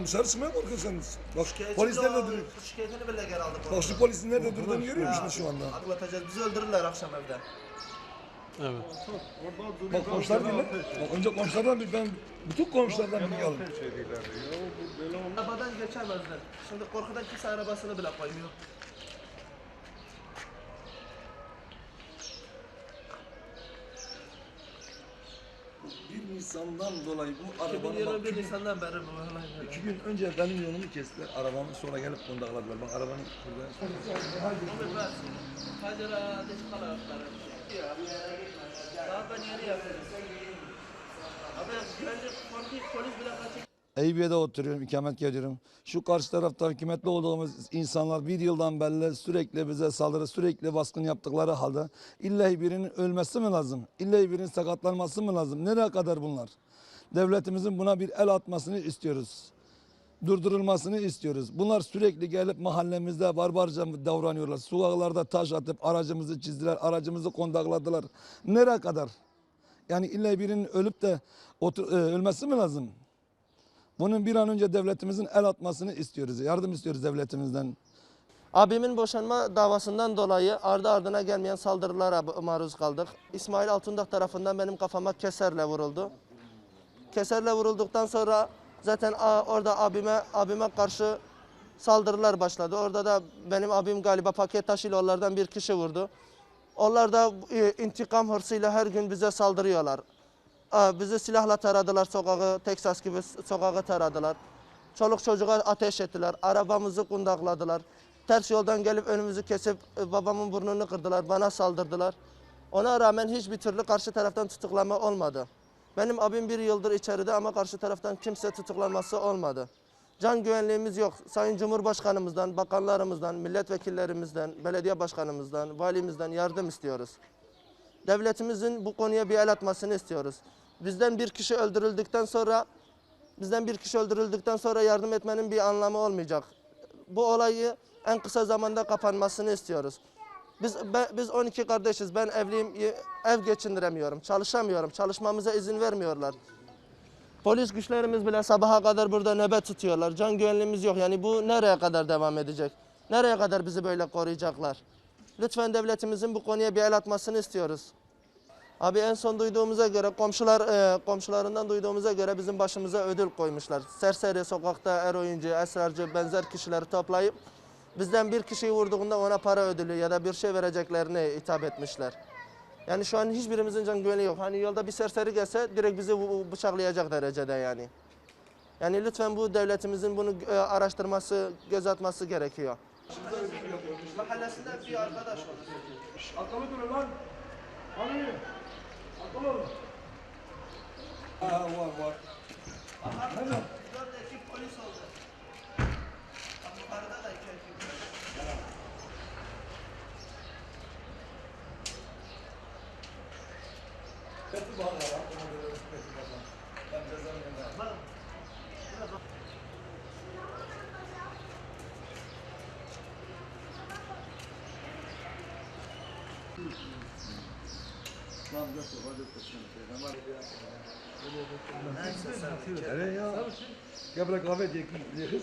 Adam dışarı çıkmaya korkuyorsanız. Bak Şikayetçi polis bile nerede aldı, duruyor? Şikayetini bile geri aldık. Bak şu polisin nerede durduğunu görüyor musun şu anda? Atlatacağız. Bizi öldürürler akşam evde. Evet. Bak komşular dinle. Bak önce komşulardan bir ben bütün komşulardan bilgi aldım. Arabadan geçemezler. Şimdi korkudan kimse arabasını bile koymuyor. Bir Nisan'dan dolayı bu arabanın bak 2021 iki, Nisan'dan beri bu olay böyle. iki gün önce benim yolumu kestiler. Arabamı sonra gelip kundakladılar. Bak arabanın burada. Hacer ateş kalayakları. Daha ben yeni yapıyorum. Abi güvenlik polis bile Eyüpiye'de oturuyorum, ikamet ediyorum. Şu karşı tarafta hükümetli olduğumuz insanlar bir yıldan beri sürekli bize saldırı, sürekli baskın yaptıkları halde illa birinin ölmesi mi lazım? İlla birinin sakatlanması mı lazım? Nereye kadar bunlar? Devletimizin buna bir el atmasını istiyoruz. Durdurulmasını istiyoruz. Bunlar sürekli gelip mahallemizde barbarca davranıyorlar. Sokaklarda taş atıp aracımızı çizdiler, aracımızı kondakladılar. Nereye kadar? Yani illa birinin ölüp de otur, e, ölmesi mi lazım? Bunun bir an önce devletimizin el atmasını istiyoruz. Yardım istiyoruz devletimizden. Abimin boşanma davasından dolayı ardı ardına gelmeyen saldırılara maruz kaldık. İsmail Altundağ tarafından benim kafama keserle vuruldu. Keserle vurulduktan sonra zaten orada abime abime karşı saldırılar başladı. Orada da benim abim galiba paket taşıyla onlardan bir kişi vurdu. Onlar da e, intikam hırsıyla her gün bize saldırıyorlar. Bizi silahla taradılar sokağı, Teksas gibi sokağı taradılar. Çoluk çocuğa ateş ettiler, arabamızı kundakladılar. Ters yoldan gelip önümüzü kesip e, babamın burnunu kırdılar, bana saldırdılar. Ona rağmen hiçbir türlü karşı taraftan tutuklama olmadı. Benim abim bir yıldır içeride ama karşı taraftan kimse tutuklanması olmadı. Can güvenliğimiz yok. Sayın Cumhurbaşkanımızdan, bakanlarımızdan, milletvekillerimizden, belediye başkanımızdan, valimizden yardım istiyoruz. Devletimizin bu konuya bir el atmasını istiyoruz. Bizden bir kişi öldürüldükten sonra bizden bir kişi öldürüldükten sonra yardım etmenin bir anlamı olmayacak. Bu olayı en kısa zamanda kapanmasını istiyoruz. Biz ben- biz 12 kardeşiz. Ben evliyim. Ev geçindiremiyorum. Çalışamıyorum. Çalışmamıza izin vermiyorlar. Polis güçlerimiz bile sabaha kadar burada nöbet tutuyorlar. Can güvenliğimiz yok. Yani bu nereye kadar devam edecek? Nereye kadar bizi böyle koruyacaklar? Lütfen devletimizin bu konuya bir el atmasını istiyoruz. Abi en son duyduğumuza göre komşular e, komşularından duyduğumuza göre bizim başımıza ödül koymuşlar. Serseri sokakta eroinci, esrarcı benzer kişileri toplayıp bizden bir kişiyi vurduğunda ona para ödülü ya da bir şey vereceklerini hitap etmişler. Yani şu an hiçbirimizin can güveni yok. Hani yolda bir serseri gelse direkt bizi bıçaklayacak derecede yani. Yani lütfen bu devletimizin bunu e, araştırması, göz atması gerekiyor. Mahallesinde bir arkadaş var. Akıllı durun lan. Hani? Akıllı olun. Ha var var. Nerede? Dört ekip polis oldu. Bak yukarıda da iki ekip. Hepsi bana. Ben cezanı gönderdim. Nereye ya? Gel bırak kahve diye kız.